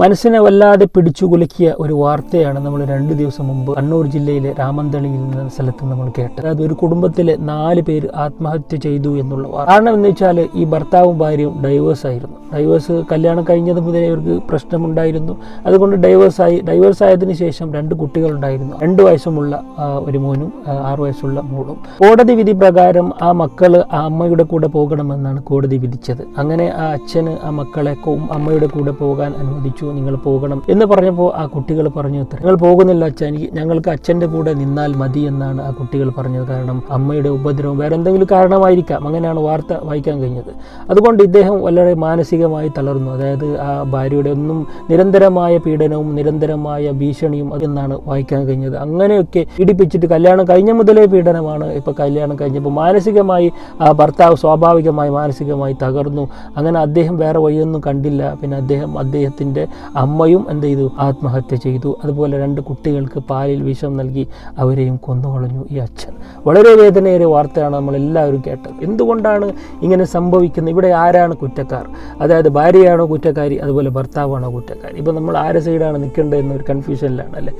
മനസ്സിനെ വല്ലാതെ പിടിച്ചു കുലുക്കിയ ഒരു വാർത്തയാണ് നമ്മൾ രണ്ട് ദിവസം മുമ്പ് കണ്ണൂർ ജില്ലയിലെ രാമന്തളിയിൽ എന്ന സ്ഥലത്ത് നമ്മൾ കേട്ടത്. അതായത് ഒരു കുടുംബത്തിലെ നാല് പേര് ആത്മഹത്യ ചെയ്തു എന്നുള്ള കാരണം എന്ന് വെച്ചാൽ ഈ ഭർത്താവും ഭാര്യയും ഡൈവേഴ്സ് ആയിരുന്നു. ഡൈവേഴ്സ് കല്യാണം കഴിഞ്ഞത് മുതലേ ഇവർക്ക് പ്രശ്നമുണ്ടായിരുന്നു. അതുകൊണ്ട് ഡൈവേഴ്സ് ആയി ഡൈവേഴ്സ് ആയതിനു ശേഷം രണ്ട് കുട്ടികളുണ്ടായിരുന്നു. രണ്ട് വയസ്സുമുള്ള ഒരു മോനും ആറു വയസ്സുള്ള മോളും. കോടതി വിധി പ്രകാരം ആ മക്കൾ ആ അമ്മയുടെ കൂടെ പോകണമെന്നാണ് കോടതി വിധിച്ചത്. അങ്ങനെ ആ അച്ഛന് ആ മക്കളെ അമ്മയുടെ കൂടെ പോകാൻ അനുവദിച്ചു. നിങ്ങൾ പോകണം എന്ന് പറഞ്ഞപ്പോൾ ആ കുട്ടികൾ പറഞ്ഞു "ഇത്ര, നിങ്ങൾ പോകുന്നില്ല അച്ഛൻ ഞങ്ങൾക്ക് അച്ഛന്റെ കൂടെ നിന്നാൽ മതി എന്നാണ് ആ കുട്ടികൾ പറഞ്ഞത്. കാരണം അമ്മയുടെ ഉപദ്രവം വേറെ എന്തെങ്കിലും കാരണമായിരിക്കാം. അങ്ങനെയാണ് വാർത്ത വായിക്കാൻ കഴിഞ്ഞത്. അതുകൊണ്ട് ഇദ്ദേഹം വളരെ മാനസികമായി തളർന്നു. അതായത് ആ ഭാര്യയുടെ ഒന്നും നിരന്തരമായ പീഡനവും നിരന്തരമായ ഭീഷണിയും അതെന്നാണ് വായിക്കാൻ കഴിഞ്ഞത്. അങ്ങനെയൊക്കെ പീഡിപ്പിച്ചിട്ട് കല്യാണം കഴിഞ്ഞ മുതലേ പീഡനമാണ്. ഇപ്പോൾ കല്യാണം കഴിഞ്ഞപ്പോൾ മാനസികമായി ആ ഭർത്താവ് സ്വാഭാവികമായി മാനസികമായി തകർന്നു. അങ്ങനെ അദ്ദേഹം വേറെ വഴിയൊന്നും കണ്ടില്ല. പിന്നെ അദ്ദേഹം അദ്ദേഹത്തിന്റെ അമ്മയും എന്ത് ചെയ്തു? ആത്മഹത്യ ചെയ്തു. അതുപോലെ രണ്ട് കുട്ടികൾക്ക് പാലിൽ വിഷം നൽകി അവരെയും കൊന്നുകളഞ്ഞു ഈ അച്ഛൻ. വളരെ വേദനയേറിയ വാർത്തയാണ് നമ്മളെല്ലാവരും കേട്ടത്. എന്തുകൊണ്ടാണ് ഇങ്ങനെ സംഭവിക്കുന്നത്? ഇവിടെ ആരാണ് കുറ്റക്കാർ? അതായത് ഭാര്യയാണോ കുറ്റക്കാരി? അതുപോലെ ഭർത്താവാണോ കുറ്റക്കാരി? ഇപ്പോൾ നമ്മൾ ആരെ സൈഡാണ് നിൽക്കേണ്ടത് എന്നൊരു കൺഫ്യൂഷനിലാണ് അല്ലേ?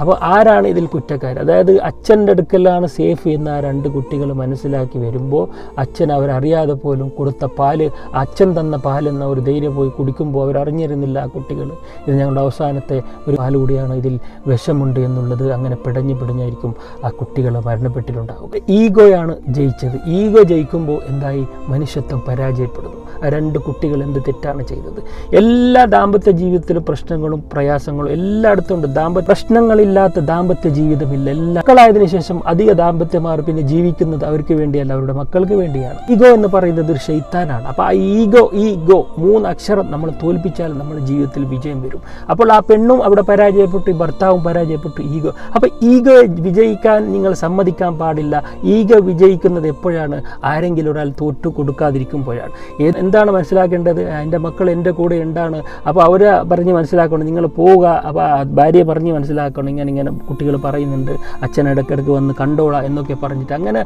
അപ്പോൾ ആരാണ് ഇതിൽ കുറ്റക്കാർ അതായത് അച്ഛന്റെ അടുക്കലാണ് സേഫ് എന്ന് ആ രണ്ട് കുട്ടികൾ മനസ്സിലാക്കി വരുമ്പോൾ അച്ഛൻ അവരറിയാതെ പോലും കൊടുത്ത പാൽ അച്ഛൻ തന്ന പാലെന്ന ഒരു ധൈര്യം പോയി കുടിക്കുമ്പോൾ അവരറിഞ്ഞിരുന്നില്ല ആ കുട്ടികൾ. ഇത് ഞങ്ങളുടെ അവസാനത്തെ ഒരു പാൽ കൂടിയാണ് ഇതിൽ വിഷമുണ്ട് എന്നുള്ളത് അങ്ങനെ പിടഞ്ഞു പിടഞ്ഞായിരിക്കും ആ കുട്ടികൾ മരണപ്പെട്ടിട്ടുണ്ടാവുക. ഈഗോയാണ് ജയിച്ചത്. ഈഗോ ജയിക്കുമ്പോൾ എന്തായി? മനുഷ്യത്വം പരാജയപ്പെടുന്നു. ആ രണ്ട് കുട്ടികൾ എന്ത് തെറ്റാണ് ചെയ്തത്? എല്ലാ ദാമ്പത്യ ജീവിതത്തിലും പ്രശ്നങ്ങളും പ്രയാസങ്ങളും എല്ലായിടത്തും ഉണ്ട്. ദാമ്പത്യ പ്രശ്നങ്ങളില്ലാത്ത ദാമ്പത്യ ജീവിതമില്ല എല്ലാ മക്കളായതിനു ശേഷം അധിക ദാമ്പത്യമാർ പിന്നെ ജീവിക്കുന്നത് അവർക്ക് വേണ്ടിയല്ല അവരുടെ മക്കൾക്ക് വേണ്ടിയാണ്. ഈഗോ എന്ന് പറയുന്നത് ഒരു ഷെയ്ത്താനാണ് അപ്പോൾ ആ ഈഗോ ഈഗോ മൂന്ന് അക്ഷരം നമ്മൾ തോൽപ്പിച്ചാൽ നമ്മുടെ ജീവിതത്തിൽ വിജയം വരും. അപ്പോൾ ആ പെണ്ണും അവിടെ പരാജയപ്പെട്ടു ഭർത്താവും പരാജയപ്പെട്ടു ഈഗോ. അപ്പോൾ ഈഗോ വിജയിക്കാൻ നിങ്ങൾ സമ്മതിക്കാൻ പാടില്ല. ഈഗോ വിജയിക്കുന്നത് എപ്പോഴാണ്? ആരെങ്കിലും ഒരാൾ തോറ്റു കൊടുക്കാതിരിക്കുമ്പോഴാണ്. എന്താണ് മനസ്സിലാക്കേണ്ടത്? എന്റെ മക്കൾ എന്റെ കൂടെ ഉണ്ടാണ്. അപ്പോൾ അവരെ പറഞ്ഞ് മനസ്സിലാക്കണം നിങ്ങൾ പോവുക. അപ്പോൾ ഭാര്യയെ പറഞ്ഞ് മനസ്സിലാക്കണം ഇങ്ങനെ ഇങ്ങനെ കുട്ടികൾ പറയുന്നുണ്ട് അച്ഛൻ ഇടയ്ക്കിടയ്ക്ക് വന്ന് കണ്ടോളാം എന്നൊക്കെ പറഞ്ഞിട്ട് അങ്ങനെ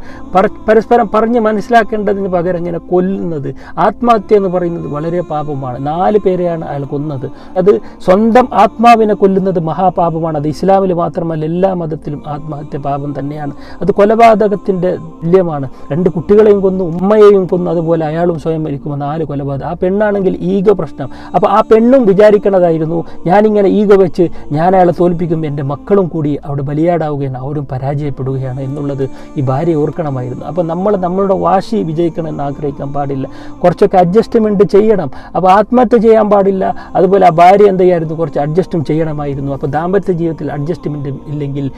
പരസ്പരം പറഞ്ഞ് മനസ്സിലാക്കേണ്ടതിന് പകരം ഇങ്ങനെ കൊല്ലുന്നത് ആത്മഹത്യ എന്ന് പറയുന്നത് വളരെ പാപമാണ്. നാല് പേരെയാണ് അയാൾ കൊന്നത്. അത് സ്വന്തം ആത്മാവിനെ കൊല്ലുന്നത് മഹാപാപമാണ്. അത് ഇസ്ലാമിൽ മാത്രമല്ല എല്ലാ മതത്തിലും ആത്മഹത്യ പാപം തന്നെയാണ്. അത് കൊലപാതകത്തിന്റെ തുല്യമാണ്. രണ്ട് കുട്ടികളെയും കൊന്നു ഉമ്മയെയും കൊന്നു അതുപോലെ അയാളും സ്വയം മരിക്കുമ്പോൾ നാല് കൊലപാതകം. ആ പെണ്ണാണെങ്കിൽ ഈഗോ പ്രശ്നം. അപ്പോൾ ആ പെണ്ണും വിചാരിക്കണതായിരുന്നു ഞാനിങ്ങനെ ഈഗോ വെച്ച് ഞാൻ അയാളെ തോൽപ്പിക്കും എന്റെ മക്കളും കൂടി അവിടെ ബലിയാടാവുകയാണ് അവരും പരാജയപ്പെടുകയാണ് എന്നുള്ളത് ഈ ഭാര്യ ഓർക്കണമായിരുന്നു. അപ്പോൾ നമ്മൾ നമ്മളുടെ വാശി വിജയിക്കണമെന്ന് ആഗ്രഹിക്കാൻ പാടില്ല. കുറച്ചൊക്കെ അഡ്ജസ്റ്റ്മെന്റ് ചെയ്യണം. അപ്പോൾ ആത്മഹത്യ ചെയ്യാൻ പാടില്ല. അതുപോലെ ആ ഭാര്യ എന്ത് ചെയ്യായിരുന്നു കുറച്ച് അഡ്ജസ്റ്റും ചെയ്യണമായിരുന്നു. അപ്പോൾ ദാമ്പത്യ ജീവിതത്തിൽ അഡ്ജസ്റ്റ്മെന്റ് ഇല്ലെങ്കിൽ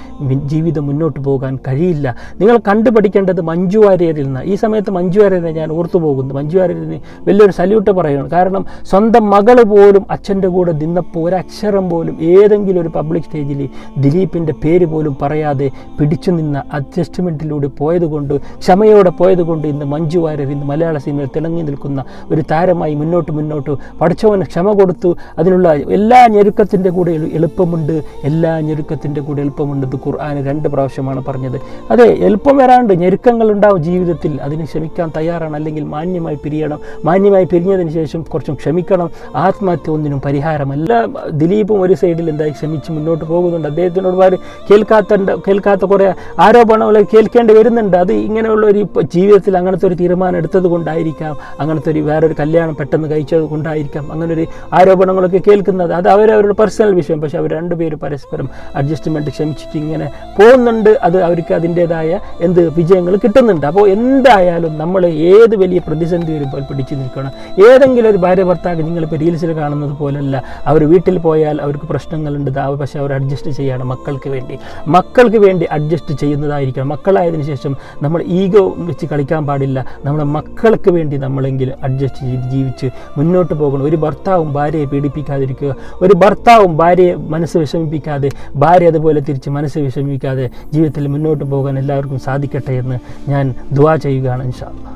ജീവിതം മുന്നോട്ട് പോകാൻ കഴിയില്ല. നിങ്ങൾ കണ്ടുപഠിക്കേണ്ടത് മഞ്ജു വാര്യരിൽ നിന്ന് ഈ സമയത്ത് മഞ്ജു വാര്യരെ ഞാൻ ഓർത്തു പോകുന്നു. മഞ്ജു വാര്യരിന് വലിയൊരു സല്യൂട്ട് പറയുകയാണ്. കാരണം സ്വന്തം മകൾ പോലും അച്ഛന്റെ കൂടെ നിന്നപ്പോൾ ഒരക്ഷരം പോലും ഏതെങ്കിലും ഒരു പബ്ലിക് സ്റ്റേജിൽ ദിലീപിന്റെ പേര് പോലും പറയാതെ പിടിച്ചു നിന്ന അഡ്ജസ്റ്റ്മെന്റിലൂടെ പോയതുകൊണ്ട് ക്ഷമയോടെ പോയതുകൊണ്ട് ഇന്ന് മഞ്ജു വാര്യർ ഇന്ന് മലയാള സിനിമയിൽ തിളങ്ങി നിൽക്കുന്ന ഒരു താരമായി മുന്നോട്ട് മുന്നോട്ട് പഠിച്ചവന് ക്ഷമ കൊടുത്തു. അതിനുള്ള എല്ലാ ഞെരുക്കത്തിന്റെ കൂടെ എളുപ്പമുണ്ട്. എല്ലാ ഞെരുക്കത്തിന്റെ കൂടെ എളുപ്പമുണ്ട് ഇത് ഖുർആൻ രണ്ട് പ്രാവശ്യമാണ് പറഞ്ഞത്. അതെ എളുപ്പം വരാണ്ട് ഞെരുക്കങ്ങൾ ഉണ്ടാവും ജീവിതത്തിൽ. അതിന് ക്ഷമിക്കാൻ തയ്യാറാണ്. അല്ലെങ്കിൽ മാന്യമായി പിരിയണം. മാന്യമായി പിരിഞ്ഞതിന് ശേഷം കുറച്ചും ക്ഷമിക്കണം. ആത്മഹത്യ ഒന്നിനും പരിഹാരമല്ല. ദിലീപും ഒരു സൈഡിൽ എന്തായി ക്ഷമിച്ച് മുന്നോട്ട് പോകുന്നുണ്ട്. അദ്ദേഹത്തിനോട് പാര് കേൾക്കാത്ത കേൾക്കാത്ത കുറേ ആരോപണങ്ങൾ കേൾക്കേണ്ടി വരുന്നുണ്ട്. അത് ഇങ്ങനെയുള്ള ഒരു ജീവിതത്തിൽ അങ്ങനത്തെ ഒരു തീരുമാനം എടുത്തത് കൊണ്ടായിരിക്കാം. അങ്ങനത്തെ ഒരു വേറൊരു കല്യാണം പെട്ടെന്ന് കഴിച്ചത് കൊണ്ടായിരിക്കാം. അങ്ങനെ ഒരു ആരോപണങ്ങളൊക്കെ കേൾക്കുന്നത്. അത് അവരവരുടെ പേഴ്സണൽ വിഷയം. പക്ഷേ അവർ രണ്ടുപേരും പരസ്പരം അഡ്ജസ്റ്റ്മെന്റ് ക്ഷമിച്ചിട്ട് ഇങ്ങനെ പോകുന്നുണ്ട്. അത് അവർക്ക് അതിന്റേതായ എന്ത് വിജയങ്ങൾ കിട്ടുന്നുണ്ട്. അപ്പോൾ എന്തായാലും നമ്മൾ ഏത് വലിയ പ്രതിസന്ധി വരുമ്പോൾ പിടിച്ചു നിൽക്കണം. ഏതെങ്കിലും ഒരു ഭാര്യ ഭർത്താവ് നിങ്ങളിപ്പോൾ റീൽസിൽ കാണുന്നത് പോലല്ല. അവർ വീട്ടിൽ പോയാൽ അവർക്ക് പ്രശ്നങ്ങളുണ്ട്. പക്ഷെ അവർ അഡ്ജസ്റ്റ് ചെയ്യണം മക്കൾക്ക് വേണ്ടി. മക്കൾക്ക് വേണ്ടി അഡ്ജസ്റ്റ് ചെയ്യുന്നതായിരിക്കണം. മക്കളായതിനു ശേഷം നമ്മൾ ഈഗോ വെച്ച് കളിക്കാൻ പാടില്ല. നമ്മുടെ മക്കൾക്ക് വേണ്ടി നമ്മളെങ്കിലും അഡ്ജസ്റ്റ് ചെയ്ത് ജീവിച്ച് മുന്നോട്ട് പോകണം. ഒരു ഭർത്താവും ഭാര്യയെ പീഡിപ്പിക്കാതിരിക്കുക. ഒരു ഭർത്താവും ഭാര്യയെ മനസ്സ് വിഷമിപ്പിക്കാതെ ഭാര്യ അതുപോലെ തിരിച്ച് മനസ്സ് വിഷമിപ്പിക്കാതെ ജീവിതത്തിൽ മുന്നോട്ട് പോകാൻ എല്ലാവർക്കും സാധിക്കട്ടെ എന്ന് ഞാൻ ദുവാ ചെയ്യുകയാണ് ഇൻഷാ അല്ലാ